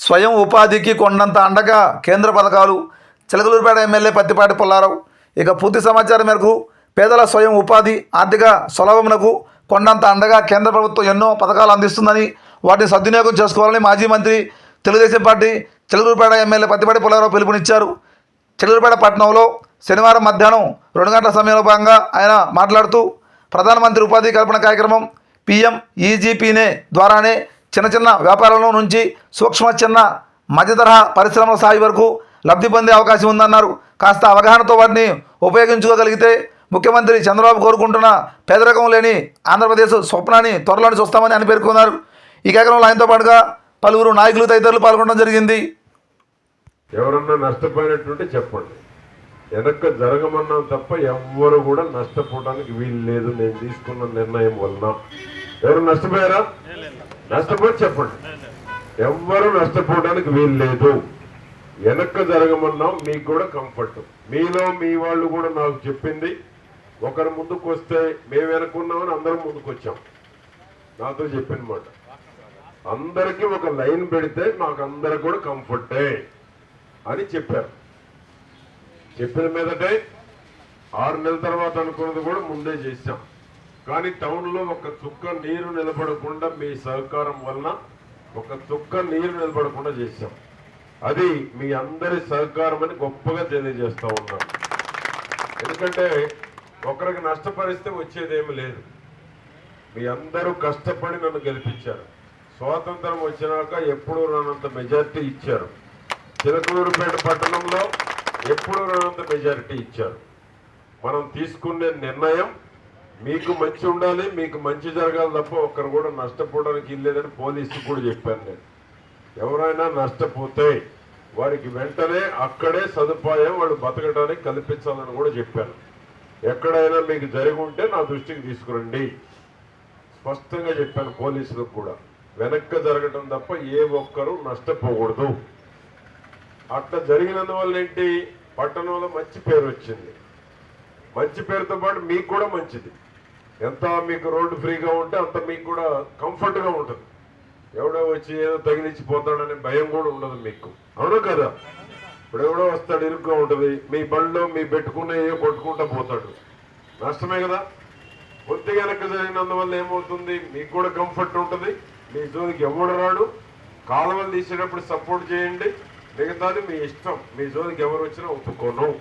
స్వయం ఉపాధికి కొండంత అండగా కేంద్ర పథకాలు చిలకలూరుపేట ఎమ్మెల్యే పత్తిపాటి పుల్లారావు. ఇక పూర్తి సమాచారం మేరకు పేదల స్వయం ఉపాధి ఆర్థిక సులభమునకు కొండంత అండగా కేంద్ర ప్రభుత్వం ఎన్నో పథకాలు అందిస్తుందని వాటిని సద్వినియోగం చేసుకోవాలని మాజీ మంత్రి తెలుగుదేశం పార్టీ చిలకలూరుపేట ఎమ్మెల్యే పత్తిపాటి పుల్లారావు పిలుపునిచ్చారు. చిలకలూరుపేట పట్టణంలో శనివారం మధ్యాహ్నం రెండు గంటల సమయంలో భాగంగా ఆయన మాట్లాడుతూ ప్రధానమంత్రి ఉపాధి కల్పన కార్యక్రమం పిఎం ఈజీపీనే ద్వారానే చిన్న చిన్న వ్యాపారంలో నుంచి సూక్ష్మ చిన్న మధ్య తరహా పరిశ్రమల స్థాయి వరకు లబ్ధి పొందే అవకాశం ఉందన్నారు. కాస్త అవగాహనతో వాటిని ఉపయోగించుకోగలిగితే ముఖ్యమంత్రి చంద్రబాబు కోరుకుంటున్న పేదరికం లేని ఆంధ్రప్రదేశ్ స్వప్నాన్ని త్వరలోనే చూస్తామని ఆయన పేర్కొన్నారు. ఈ కార్యక్రమంలో ఆయనతో పాటుగా పలువురు నాయకులు తదితరులు పాల్గొనడం జరిగింది. ఎవరన్నా నష్టపోయినట్టుంటే చెప్పండి. వెనక్కి జరగమన్నాం తప్ప ఎవ్వరు కూడా నష్టపోవడానికి వీలు లేదు. నేను తీసుకున్న నిర్ణయం వలన ఎవరు నష్టపోయారా? నష్టపోయి చెప్పండి. ఎవ్వరు నష్టపోవడానికి వీలు లేదు. జరగమన్నాం మీకు కూడా కంఫర్ట్ మీలో మీ వాళ్ళు కూడా నాకు చెప్పింది ఒకరు ముందుకు వస్తే మేము వెనక్కున్నామని అందరం ముందుకు వచ్చాం. నాతో చెప్పినమాట అందరికీ ఒక లైన్ పెడితే మాకు అందరు కూడా కంఫర్టే అని చెప్పారు. చెప్పిన మీదటే ఆరు నెలల తర్వాత అనుకున్నది కూడా ముందే చేశాం. కానీ టౌన్లో ఒక చుక్క నీరు నిలబడకుండా మీ సహకారం వలన ఒక చుక్క నీరు నిలబడకుండా చేశాం. అది మీ అందరి సహకారం అని గొప్పగా తెలియజేస్తూ ఉన్నాను ఎందుకంటే ఒకరికి నష్టపరిస్తే వచ్చేదేమీ లేదు. మీ అందరూ కష్టపడి నన్ను గెలిపించారు. స్వాతంత్రం వచ్చినాక ఎప్పుడూ రానంత మెజారిటీ ఇచ్చారు. చిలకలూరుపేట పట్టణంలో ఎప్పుడూ రానంత మెజారిటీ ఇచ్చారు. మనం తీసుకునే నిర్ణయం మీకు మంచి ఉండాలి మీకు మంచి జరగాలి తప్ప ఒక్కరు కూడా నష్టపోవడానికి ఇల్లేదని పోలీసుకు కూడా చెప్పాను నేను. ఎవరైనా నష్టపోతే వారికి వెంటనే అక్కడే సదుపాయం వాడు బతకడానికి కల్పించాలని కూడా చెప్పాను. ఎక్కడైనా మీకు జరిగి ఉంటే నా దృష్టికి తీసుకురండి. స్పష్టంగా చెప్పాను పోలీసులకు కూడా. వెనక్కి జరగటం తప్ప ఏ ఒక్కరూ నష్టపోకూడదు. అట్లా జరిగినందువల్ల ఏంటి? పట్టణంలో మంచి పేరు వచ్చింది. మంచి పేరుతో పాటు మీకు కూడా మంచిది. ఎంత మీకు రోడ్డు ఫ్రీగా ఉంటే అంత మీకు కూడా కంఫర్ట్గా ఉంటుంది. ఎవడో వచ్చి ఏదో తగిలించిపోతాడనే భయం కూడా ఉండదు మీకు. అవునా కదా? ఇప్పుడు ఎవడో వస్తాడు ఇరుగ్గా ఉంటుంది. మీ బళ్ళు మీ పెట్టుకున్న కొట్టుకుంటా పోతాడు. నష్టమే కదా? కొద్ది వెనక్కి జరిగినందువల్ల ఏమవుతుంది? మీకు కూడా కంఫర్ట్ ఉంటుంది. మీ జోలికి ఎవడు రాడు? కాలువలు తీసేటప్పుడు సపోర్ట్ చేయండి. మిగతాది మీ ఇష్టం. మీ జోలికి ఎవరు వచ్చినా ఒప్పుకోను.